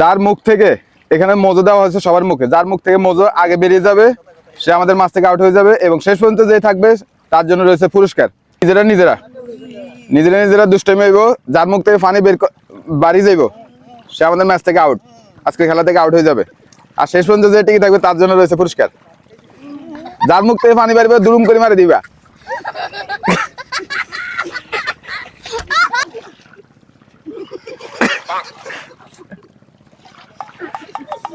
যার মুখ থেকে এখানে মজো দেওয়া হয়েছে সবার মুখে। যার মুখ থেকে মজো আগে বেরিয়ে যাবে, সে আমাদের মাছ থেকে আউট হয়ে যাবে এবং শেষ পর্যন্ত যে থাকবে, তার জন্য রয়েছে পুরস্কার। নিজেরা নিজেরা। নিজেরা নিজেরা দুষ্টামি হইব, যার মুখ থেকে ফানি বের বাড়ি যাইব, সে আমাদের ম্যাচ থেকে আউট আজকে খেলা থেকে আউট হয়ে যাবে। আর শেষ পর্যন্ত যে টিকে থাকবে, তার জন্য রয়েছে পুরস্কার। যার মুখ থেকে পানি বাড়বে দুরুম করে মারে দিবা।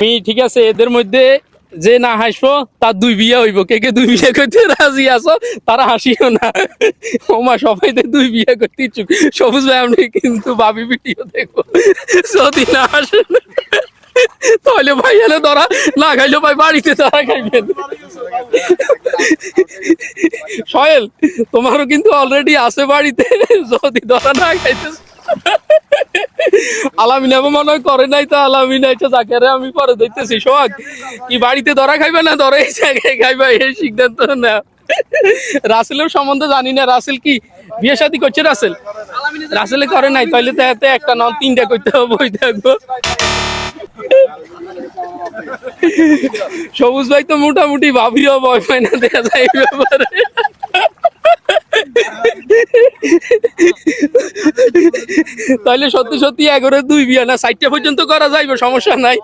আমি ঠিক আছে, এদের মধ্যে যে না হাসবো, তার দুই বিয়ে হইব। কে কে দুই বিয়ে করতে রাজি আছো, তারা হাসিও না। ওমা, সবাই দুই বিয়ে করতে ইচ্ছুক। সবুজ ভাই, আপনি কিন্তু ভাবি ভিডিও দেখব। যদি না আসেন তাহলে ভাই এলে ধরা, না খাইলে ভাই বাড়িতে তারা খাইবেন সয়েল তোমারও কিন্তু অলরেডি আছে বাড়িতে। যদি ধরা না খাইতে আলামিন মনে হয় করে নাই তো, আলামিন আইছে যাকে আমি পরে দেখতেছি, সোহাগ। কি বাড়িতে ধরা খাইবে না? ধরে খাইবে, এই সিদ্ধান্ত না। রাসেলের সম্বন্ধে জানি না, রাসেল কি বিয়ে শাদী করছে রাসেল? রাসেলে করে নাই, তাইলে তো এতে একটা নন তিনটা করতে হবে, ওই দেখব সবুজ ভাই তো মোটামুটি ভাবিও ভয় পায় না দেখা যায় ব্যাপারে। তাইলে সত্যি সত্যি এগারো, দুই বিয়া না? সাইটটা পর্যন্ত করা যাইবে, সমস্যা নাই।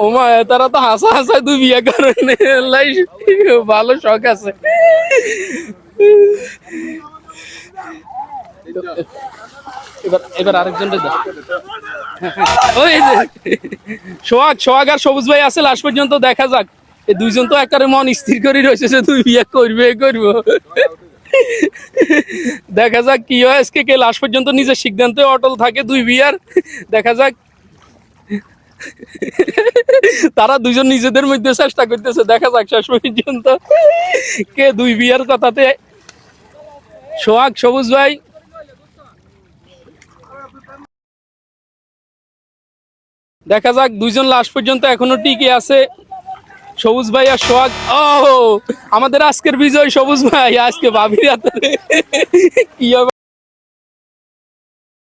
ও মা, তারা তো হাসা হাসা দুই বিয়া কারণে ভালো শখ আছে। আরেকজনটা দাও ওই সোহাগ সোহাগ আর সবুজ ভাই আছে, লাস্ট পর্যন্ত দেখা যাক। এই দুইজন তো একারে মন স্থির করে রয়েছে যে তুই বিয়ে করবে করব। দেখা যাক কি হয়, আজকে কে লাস্ট পর্যন্ত নিজের সিদ্ধান্তে অটল থাকে দুই বিয়ার। দেখা যাক। তারা দুজন নিজেদের মধ্যে চেষ্টা করতেছে, দেখা যাক শেষ পর্যন্ত কে দুই বিয়ার কথাতে। সোহাগ, সবুজ ভাই। দেখা যাক, দুইজন লাস্ট পর্যন্ত এখনও টিকে আছে। সবুজ ভাই আর সোহাগ। ও আমাদের আজকের বিজয় সবুজ ভাই আজকে ভাবি হাতে কি